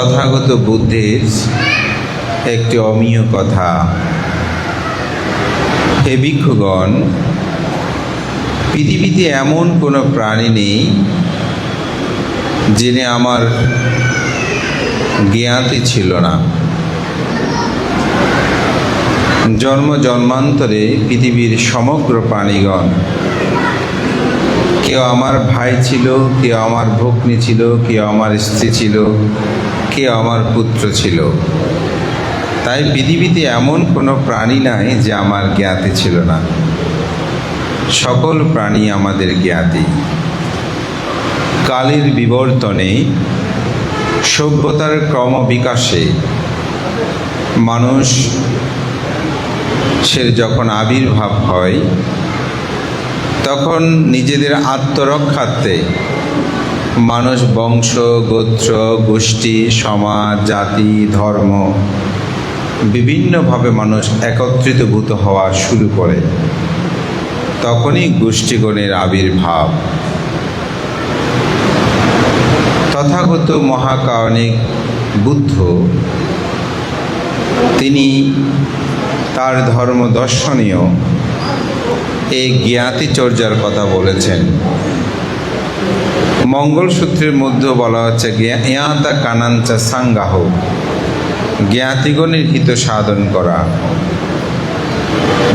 তথাগত বুদ্ধের একটি অমীয় কথা। হে ভিক্ষুগণ, পৃথিবীতে এমন কোনো প্রাণী নেই যিনি আমার জ্ঞাতি ছিল না। জন্ম জন্মান্তরে পৃথিবীর সমগ্র প্রাণীগণ, কেউ আমার ভাই ছিল, কেউ আমার ভগ্নী ছিল, কেউ আমার স্ত্রী ছিল কেউ আমার পুত্র ছিল। তাই পৃথিবীতে এমন কোনো প্রাণী নাই যে আমার জ্ঞাতি ছিল না। সকল প্রাণী আমাদের জ্ঞাতি। কালের বিবর্তনে, সভ্যতার ক্রমবিকাশে, মানুষ সে যখন আবির্ভাব হয়, তখন নিজেদের আত্মরক্ষার্থে মানুষ, বংশ, গোত্র, গোষ্ঠী, সমাজ, জাতি, ধর্ম বিভিন্নভাবে মানুষ একত্রিতভূত হওয়া শুরু করে। তখনই গোষ্ঠীগণের আবির্ভাব। তথাগত মহাকায়নিক বুদ্ধ তিনি তার ধর্ম দর্শনীয় এই জ্ঞাতিচর্যার কথা বলেছেন। মঙ্গলসূত্রের মধ্যে বলা হচ্ছে, জ্ঞাতা কানাঞ্চা সাঙ্গাহ জ্ঞাতিগণের হিত সাধন করা।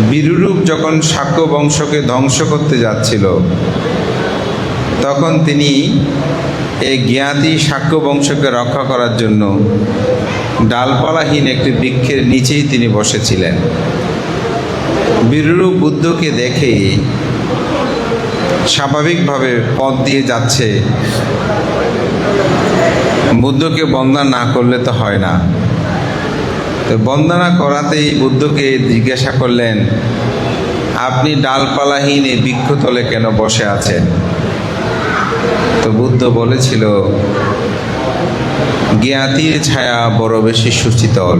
বীরুরূপ যখন শাক্য বংশকে ধ্বংস করতে যাচ্ছিল, তখন তিনি এই জ্ঞাতি শাক্য বংশকে রক্ষা করার জন্য ডালপালাহীন একটি বৃক্ষের নিচেই তিনি বসেছিলেন। বীররূপ বুদ্ধকে দেখে স্বাভাবিকভাবে পথ দিয়ে যাচ্ছে। বুদ্ধকে বন্দনা না করলে তো হয় না। তো বন্দনা করাতেই বুদ্ধকে জিজ্ঞাসা করলেন, আপনি ডালপালাহীন এই বৃক্ষতলে কেন বসে আছেন? তো বুদ্ধ বলেছিল, জ্ঞাতির ছায়া বড় বেশি সুচিতল।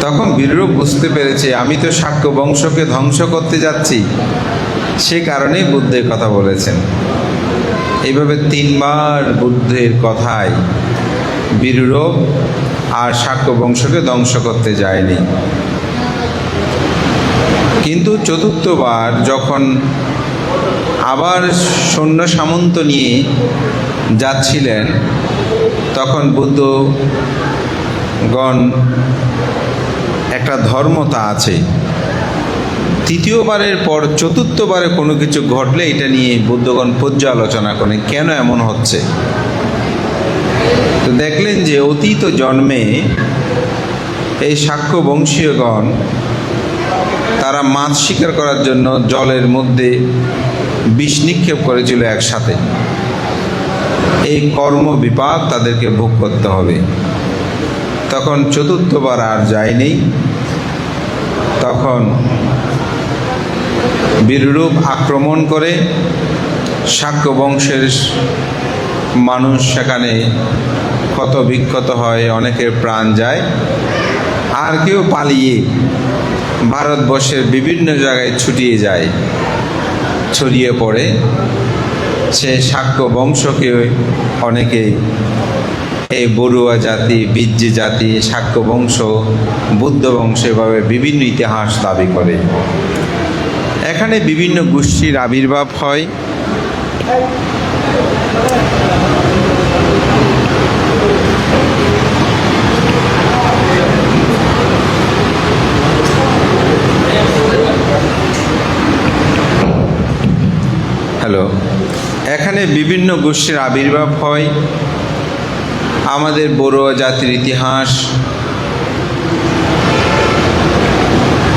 তখন বীররূপ বুঝতে পেরেছে, আমি তো সাক্ষ্য বংশকে ধ্বংস করতে যাচ্ছি। সে কারণেই বুদ্ধের কথা বলেছেন। এইভাবে তিনবার বুদ্ধের কথায় বীররূপ আর শাক্য বংশকে ধ্বংস করতে যায়নি। কিন্তু চতুর্থবার যখন আবার সৈন্য সামন্ত নিয়ে যাচ্ছিলেন, তখন বুদ্ধগণ একটা ধর্মতা আছে। তৃতীয়বারের পর চতুর্থবারে কোনো কিছু ঘটলে এটা নিয়ে বুদ্ধগণ পর্যালোচনা করেন কেন এমন হচ্ছে? তো দেখলেন যে অতীত জন্মে এই সাক্ষ্য বংশীয়গণ তারা মাছ শিকার করার জন্য জলের মধ্যে বিষ নিক্ষেপ করেছিল একসাথে। এই কর্ম বিপাক তাদেরকে ভোগ করতে হবে। তখন চতুর্থবার আর যায়নি। তখন বীররূপ আক্রমণ করে শাক্য বংশের মানুষ সেখানে ক্ষত বিক্ষত হয়, অনেকের প্রাণ যায়। আর কেউ পালিয়ে ভারতবর্ষের বিভিন্ন জায়গায় ছুটিয়ে যায়, ছড়িয়ে পড়ে। সে শাক্য বংশকে অনেকে এই বড়ুয়া জাতি বীর্য জাতি শাক্য বংশ বুদ্ধ বংশ এভাবে বিভিন্ন ইতিহাস দাবি করে। এখানে বিভিন্ন গোষ্ঠীর আবির্ভাব হয়। হ্যালো এখানে বিভিন্ন গোষ্ঠীর আবির্ভাব হয়। আমাদের বড়ুয়া জাতির ইতিহাস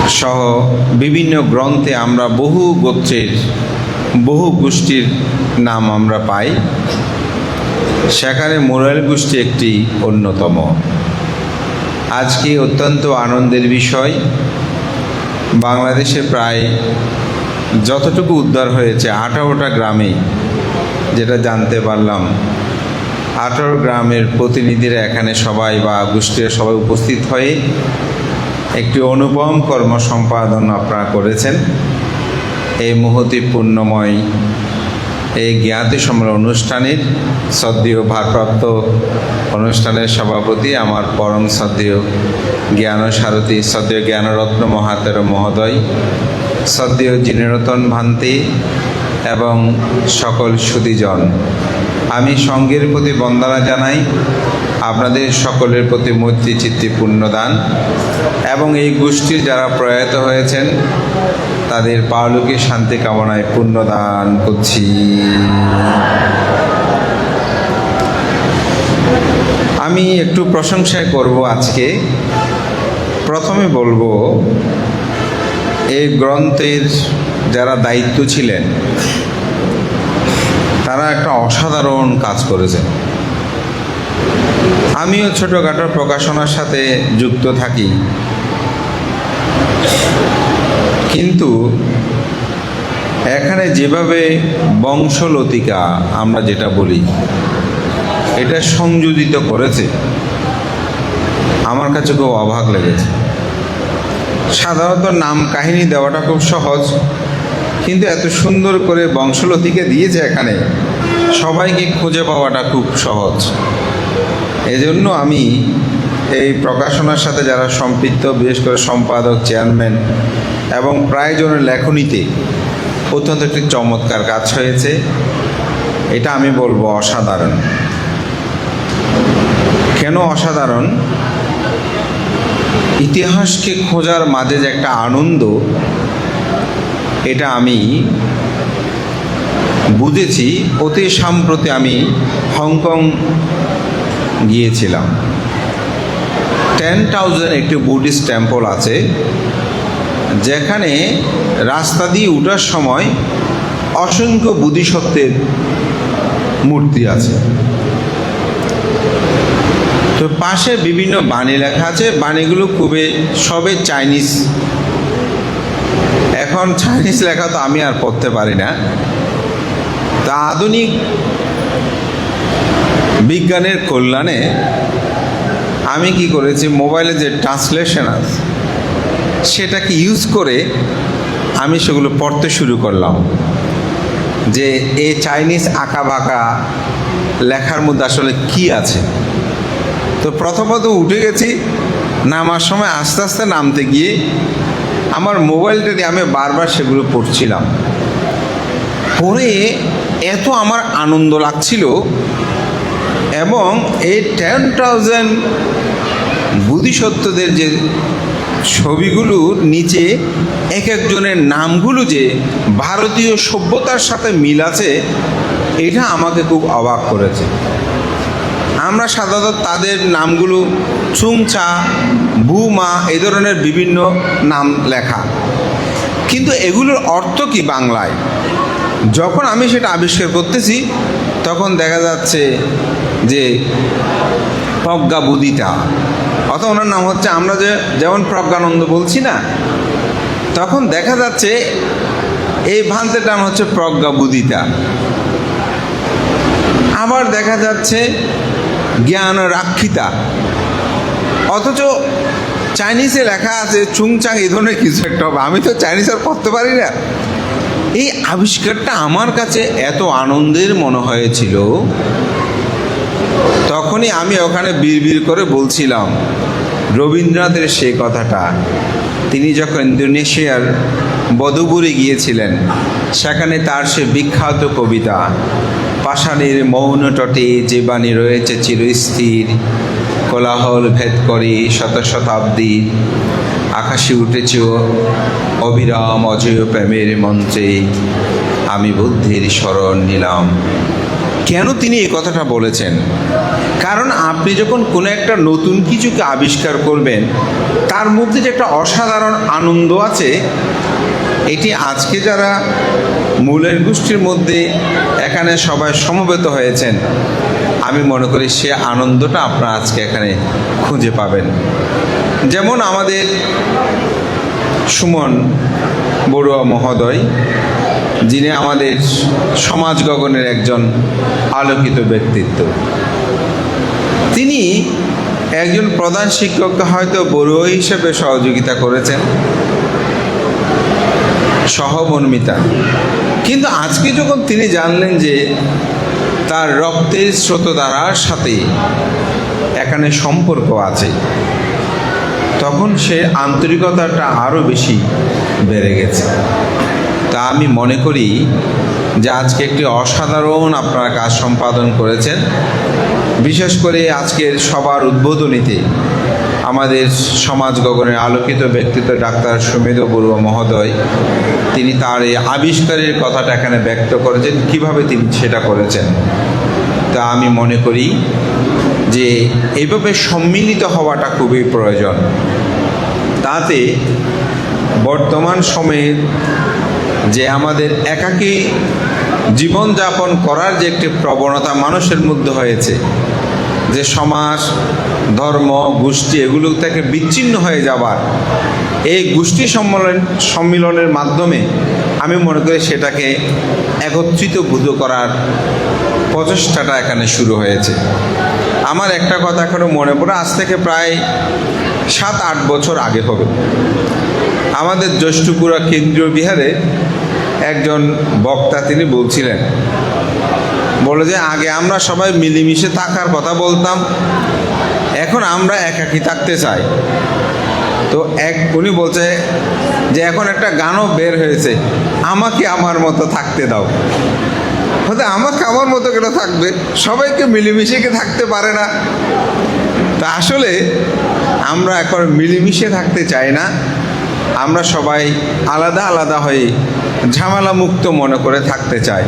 সহ বিভিন্ন গ্রন্থে আমরা বহু গোত্রের, বহু গোষ্ঠীর নাম আমরা পাই। সেখানে মোরাল গোষ্ঠী একটি অন্যতম। আজকে অত্যন্ত আনন্দের বিষয়, বাংলাদেশে প্রায় যতটুকু উদ্ধার হয়েছে, আঠারোটা গ্রামে, যেটা জানতে পারলাম, আঠারো গ্রামের প্রতিনিধিরা এখানে সবাই বা গোষ্ঠীরা সবাই উপস্থিত হয়ে একটি অনুপম কর্ম সম্পাদন আপনারা করেছেন। এই মুহূর্তে পুণ্যময় এই জ্ঞাতি সম্মেলন অনুষ্ঠানের শ্রদ্ধেয় ভারপ্রাপ্ত অনুষ্ঠানের সভাপতি আমার পরম শ্রদ্ধেয় জ্ঞান সারথী শ্রদ্ধেয় জ্ঞানরত্ন মহাতের মহোদয়, শ্রদ্ধেয় জিনেরতন ভান্তি এবং সকল সুদীজন আমি সঙ্গের প্রতি বন্দনা জানাই, আপনাদের সকলের প্রতি মৈত্রী চিত্তি পুণ্যদান এবং এই গোষ্ঠীর যারা প্রয়াত হয়েছেন, তাদের পাওলুকে শান্তি কামনায় পুণ্যদান করছি। আমি একটু প্রশংসা করব আজকে। প্রথমে বলব, এই গ্রন্থের যারা দায়িত্ব ছিলেন তারা একটা অসাধারণ কাজ করেছেন আমিও ছোটোখাটো প্রকাশনার সাথে যুক্ত থাকি। কিন্তু এখানে যেভাবে বংশলতিকা আমরা যেটা বলি, এটা সংযোজিত করেছে, আমার কাছে খুব অবাক লেগেছে। সাধারণত নাম কাহিনী দেওয়াটা খুব সহজ। কিন্তু এত সুন্দর করে বংশলতিকে দিয়েছে এখানে, সবাইকে খুঁজে পাওয়াটা খুব সহজ। এজন্য আমি এই প্রকাশনার সাথে যারা সম্পৃক্ত, বিশেষ করে সম্পাদক, চেয়ারম্যান এবং প্রায়জনের লেখনীতে অত্যন্ত একটি চমৎকার কাজ হয়েছে। এটা আমি বলব অসাধারণ। কেন অসাধারণ? ইতিহাসকে খোঁজার মাঝে যে একটা আনন্দ এটা আমি বুঝেছি, অতি সাম্প্রতি আমি হংকং গিয়েছিলাম। টেন থাউজেন্ড একটি বুদ্ধিস্ট টেম্পল আছে, যেখানে রাস্তা দিয়ে ওঠার সময় অসংখ্য বুদ্ধিসত্ত্বের মূর্তি আছে। তো পাশে বিভিন্ন বাণী লেখা আছে, বাণীগুলো খুবই, সবে চাইনিজ এখন চাইনিজ লেখা তো আমি আর পড়তে পারি না। তা আধুনিক বিজ্ঞানের কল্যাণে আমি কি করেছি? মোবাইলে যে ট্রান্সলেশন আছে, সেটাকে ইউজ করে আমি সেগুলো পড়তে শুরু করলাম। যে এ চাইনিজ আঁকা বাঁকা লেখার মধ্যে আসলে কি আছে? তো প্রথমত উঠে গেছি, নামার সময় আস্তে আস্তে নামতে গিয়ে আমার মোবাইলটা দিয়ে আমি বারবার সেগুলো পড়ছিলাম। পড়ে এত আমার আনন্দ লাগছিল এবং এই টেন থাউজেন্ড বুদ্ধিসত্ত্বদের যে ছবিগুলোর নিচে এক একজনের নামগুলো যে ভারতীয় সভ্যতার সাথে মিল আছে, এটা আমাকে খুব অবাক করেছে। আমরা সাধারণত তাদের নামগুলো চুংচা, বুমা এই ধরনের বিভিন্ন নাম লেখা। কিন্তু এগুলোর অর্থ কি বাংলায়? যখন আমি সেটা আবিষ্কার করতেছি, তখন দেখা যাচ্ছে যে প্রজ্ঞা বুদিতা অত ওনার নাম হচ্ছে আমরা যে যেমন প্রজ্ঞানন্দ বলছি না, তখন দেখা যাচ্ছে এই ভান্তের নাম হচ্ছে প্রজ্ঞা বুদিতা। আবার দেখা যাচ্ছে জ্ঞান রাক্ষিতা অথচ চাইনিজে লেখা আছে, চুংচাং এই ধরনের কিছু একটা হবে। আমি তো চাইনিজ আর পড়তে পারি না। এই আবিষ্কারটা আমার কাছে এত আনন্দের মনে হয়েছিল, তখনই আমি ওখানে বিড় করে বলছিলাম, রবীন্দ্রনাথের সে কথাটা। তিনি যখন ইন্দোনেশিয়ার বদবুরে গিয়েছিলেন, সেখানে তার সে বিখ্যাত কবিতা পাষাণের মৌন তটে যে বাণী রয়েছে চিরস্থির, কোলাহল ভেদ করে শত শতাব্দী। আকাশে উঠেছে অবিরাম অজয় প্রেমের মন্ত্রে আমি বুদ্ধির স্মরণ নিলাম। কেন তিনি এই কথাটা বলেছেন? কারণ আপনি যখন কোনো একটা নতুন কিছুকে আবিষ্কার করবেন, তার মধ্যে যে একটা অসাধারণ আনন্দ আছে, এটি আজকে যারা মূলের গোষ্ঠীর মধ্যে এখানে সবাই সমবেত হয়েছেন। আমি মনে করি সে আনন্দটা আপনারা আজকে এখানে খুঁজে পাবেন। যেমন আমাদের সুমন বড়ুয়া মহোদয়, যিনি আমাদের সমাজ গগনের একজন আলোকিত ব্যক্তিত্ব। তিনি একজন প্রধান শিক্ষককে হয়তো বড়ুয়া হিসেবে সহযোগিতা করেছেন। সহমর্মিতা কিন্তু আজকে যখন তিনি জানলেন যে তার রক্তের স্রোতধারার সাথে এখানে সম্পর্ক আছে, তখন সে আন্তরিকতাটা আরও বেশি বেড়ে গেছে। তা আমি মনে করি যে আজকে একটি অসাধারণ আপনারা কাজ সম্পাদন করেছেন। বিশেষ করে আজকের সবার উদ্বোধনীতে আমাদের সমাজ গগনের আলোকিত ব্যক্তিত্ব ডাক্তার সুমেধ বড়ুয়া মহোদয়। তিনি তার এই আবিষ্কারের কথাটা এখানে ব্যক্ত করেছেন, কীভাবে তিনি সেটা করেছেন। তা আমি মনে করি যে এইভাবে সম্মিলিত হওয়াটা খুবই প্রয়োজন। তাতে বর্তমান সময়ের যে আমাদের একাকী জীবনযাপন করার যে একটি প্রবণতা মানুষের মধ্যে হয়েছে যে সমাজ, ধর্ম, গোষ্ঠী এগুলো থেকে বিচ্ছিন্ন হয়ে যাবার এই গোষ্ঠী সম্মেলন, সম্মিলনের মাধ্যমে আমি মনে করি সেটাকে একত্রিত বুধ করার প্রচেষ্টাটা এখানে শুরু হয়েছে। আমার একটা কথা এখনও মনে পড়ে, আজ থেকে প্রায় সাত, আট বছর আগে হবে। আমাদের জ্যৈষ্ঠপুরা কেন্দ্রীয় বিহারে একজন বক্তা তিনি বলছিলেন বলে যে, আগে আমরা সবাই মিলেমিশে থাকার কথা বলতাম, এখন আমরা একাকি থাকতে চাই। তো এক, উনি বলছে যে, এখন একটা গানও বের হয়েছে, আমাকে আমার মতো থাকতে দাও। হয়তো আমাকে আমার মতো কেন থাকবে? সবাইকে মিলেমিশে কি থাকতে পারে না? তা আসলে আমরা এখন মিলেমিশে থাকতে চাই না, আমরা সবাই আলাদা আলাদা হয়ে ঝামেলা মুক্ত মনে করে থাকতে চাই।